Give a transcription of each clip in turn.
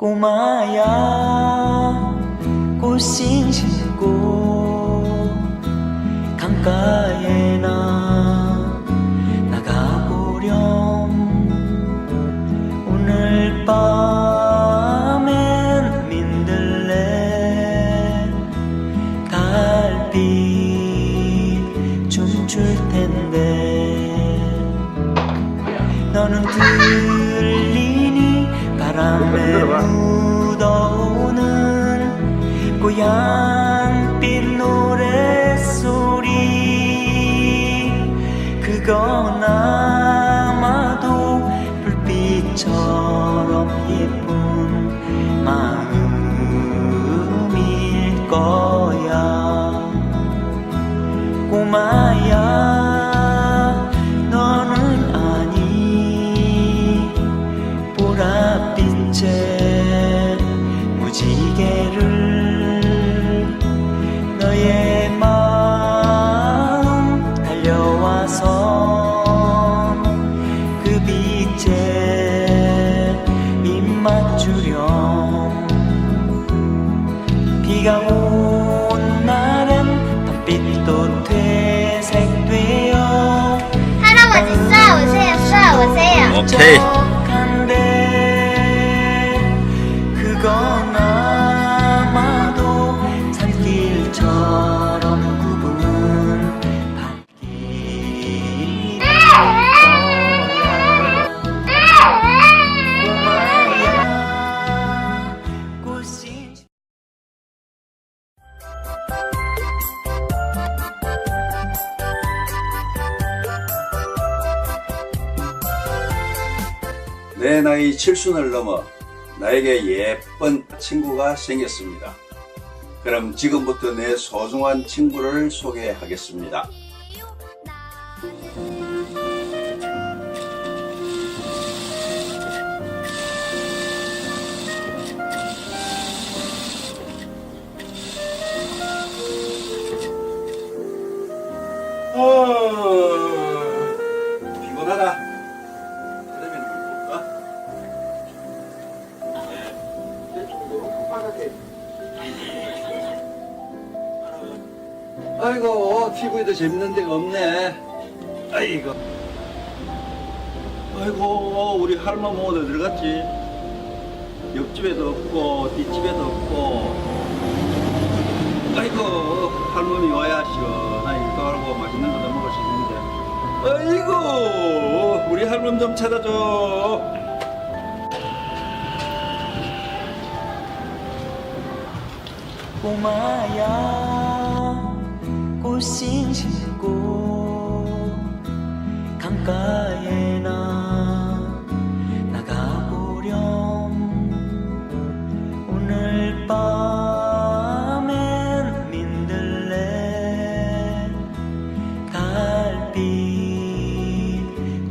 꼬마야. 꽃신 신고 강가에 나 나가보렴. 오늘 밤엔 민들레 달빛 춤출 텐데. 너는 들리니 바람에 묻어오는 고향빛 노랫소리. 그건 아마도 불빛처럼 오 내 나이 칠순을 넘어 나에게 예쁜 친구가 생겼습니다. 그럼 지금부터 내 소중한 친구를 소개하겠습니다. 어, 아이고 TV도 재밌는 데가 없네. 아이고. 아이고 우리 할머니 어디 들어갔지? 옆집에도 없고 뒷집에도 없고. 아이고 할머니 와야 시원하게 떠알고 맛있는 거도 먹을 수 있는데. 아이고 우리 할머니 좀 찾아줘. 꼬마야 꽃신 신고 강가에 나 나가보렴. 오늘 밤엔 민들레 달빛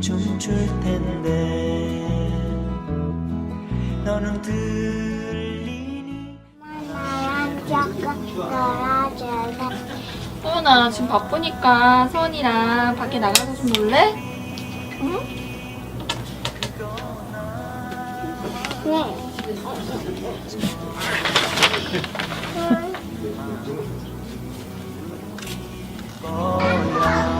춤출 텐데 너는 들 소연아 지금 바쁘니까 서원이랑 밖에 나가서 좀 놀래? 응? 네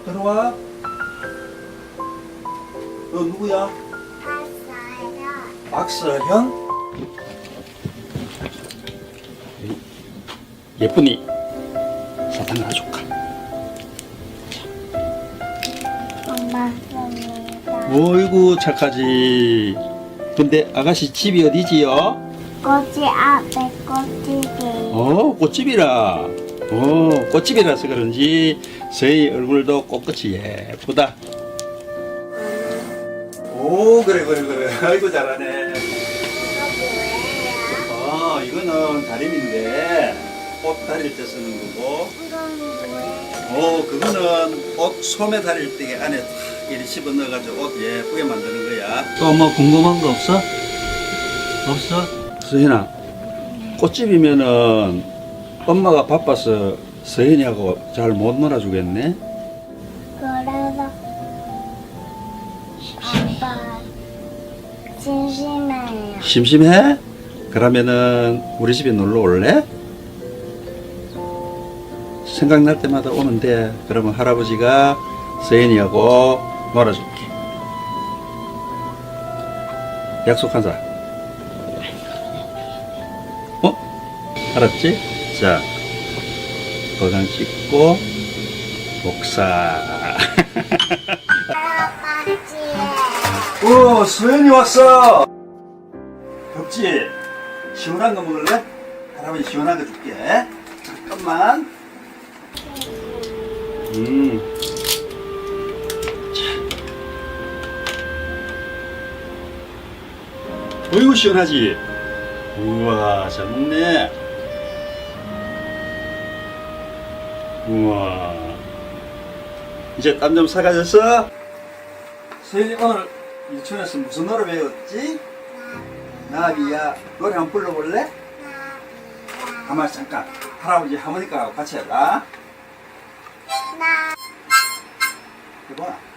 뭐 들어와? 너 누구야? 박서현? 예쁜이 사탕 하나 줄까? 엄마 어이구 착하지. 근데 아가씨 집이 어디지요? 꽃이 앞에 꽃집이. 어, 꽃집이라. 어, 꽃집이라서 그런지 서희 얼굴도 꽃끝이 예쁘다. 오, 그래, 그래, 그래. 아이고, 잘하네. 어, 이거는 다림인데, 옷 다릴 때 쓰는 거고? 어, 그거는 옷 소매 다릴 때 안에 탁 이렇게 집어 넣어가지고 옷 예쁘게 만드는 거야. 또 뭐 궁금한 거 없어? 없어? 서현아, 꽃집이면은 엄마가 바빠서 서현이하고 잘 못 놀아주겠네? 그래서 아빠 심심해요. 심심해? 그러면은 우리 집에 놀러 올래? 생각날 때마다 돼. 그러면 할아버지가 서현이하고 놀아줄게. 약속하자. 어? 알았지? 자, 도장 찍고 복사. 할아버지. 오, 서현이 왔어. 덥지? 시원한 거 먹을래? 할아버지 시원한 거 줄게. 잠깐만. 음. 자. 어이구 시원하지? 우와, 잘 먹네. 우와. 이제 땀 좀 사가졌어? 서현이 오늘 유치원에서 무슨 노래 배웠지? 나비야 노래 한번 불러볼래? 가만히 잠깐 할아버지 하모니카하고 같이 해라 나 해봐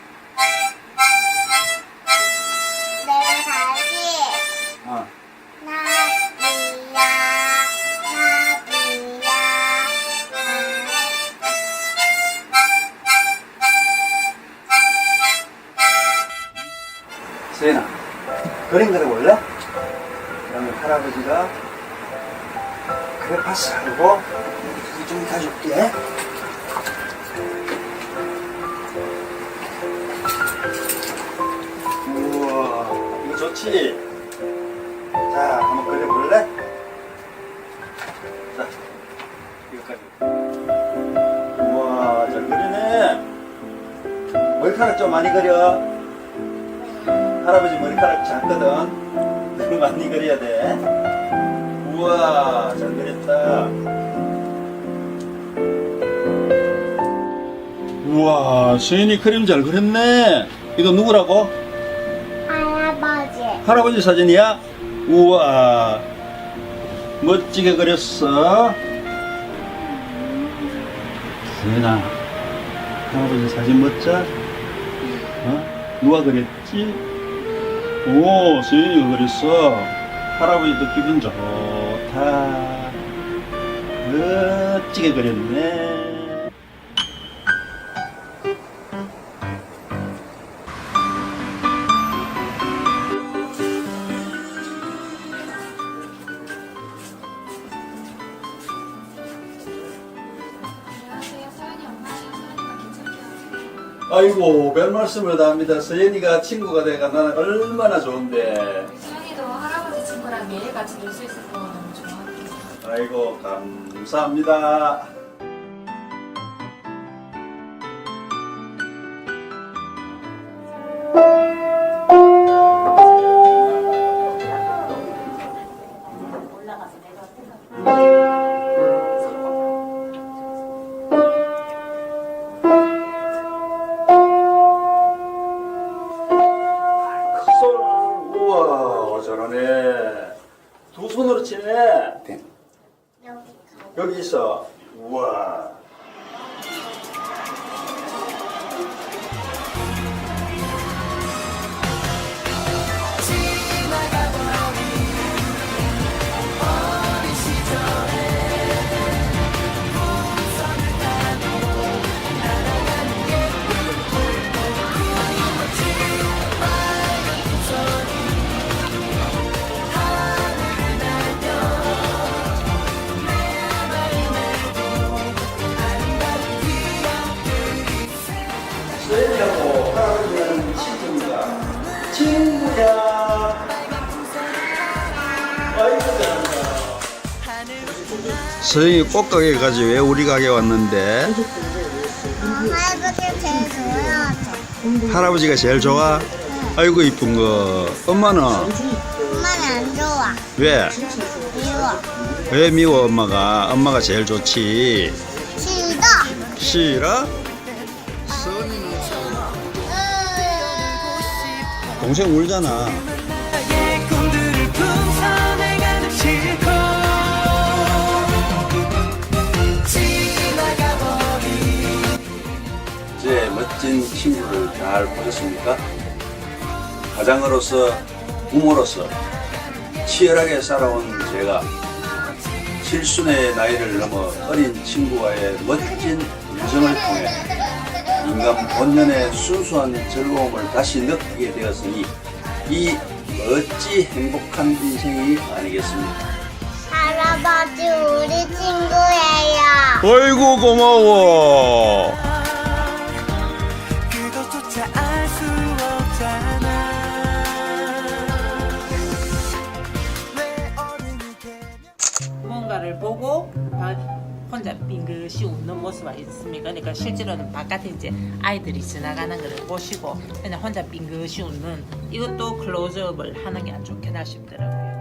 그림 그려볼래? 그러면 할아버지가 그래 파스 하고 좀 가줄게 우와 이거 좋지? 자 한번 그려볼래? 자 이거까지 우와 잘 그리네 머리카락 좀 많이 그려 할아버지 머리카락 작거든. 너무 많이 그려야 돼. 우와, 잘 그렸다. 우와, 수인이 그림 잘 그렸네. 이거 누구라고? 할아버지 할아버지 사진이야? 우와, 멋지게 그렸어. 수인아, 할아버지 사진 멋져? 어? 누가 그랬지? 오, 수현이가 그랬어. 할아버지도 기분 좋다. 멋지게 그렸네. 아이고, 별 말씀을 다 합니다. 서연이가 친구가 돼가 나는 얼마나 좋은데. 서연이도 할아버지 친구랑 매일 같이 놀 수 있어서 너무 좋아하고 아이고, 감사합니다. 여기 여기 있어. 우와. 서영이 꽃가게 가지 왜 우리 가게 왔는데 할아버지 제일 좋아하죠. 할아버지가 제일 좋아? 아이고 이쁜 거 엄마는 엄마는 안 좋아. 왜? 미워. 왜 미워 엄마가 엄마가 제일 좋지 싫다. 싫어? 동생 울잖아 잘 보셨습니까? 가장으로서 부모로서 치열하게 살아온 제가 칠순의 나이를 넘어 어린 친구와의 멋진 우정을 통해 인간 본연의 순수한 즐거움을 다시 느끼게 되었으니 이 어찌 행복한 인생이 아니겠습니까? 할아버지 우리 친구예요. 어이구 고마워 뭔가를 보고 바- 혼자 빙긋이 웃는 모습이 있습니까? 그러니까 실제로는 바깥에 이제 아이들이 지나가는 걸 보시고 그냥 혼자 빙긋이 웃는 이것도 클로즈업을 하는 게 안 좋겠나 싶더라고요.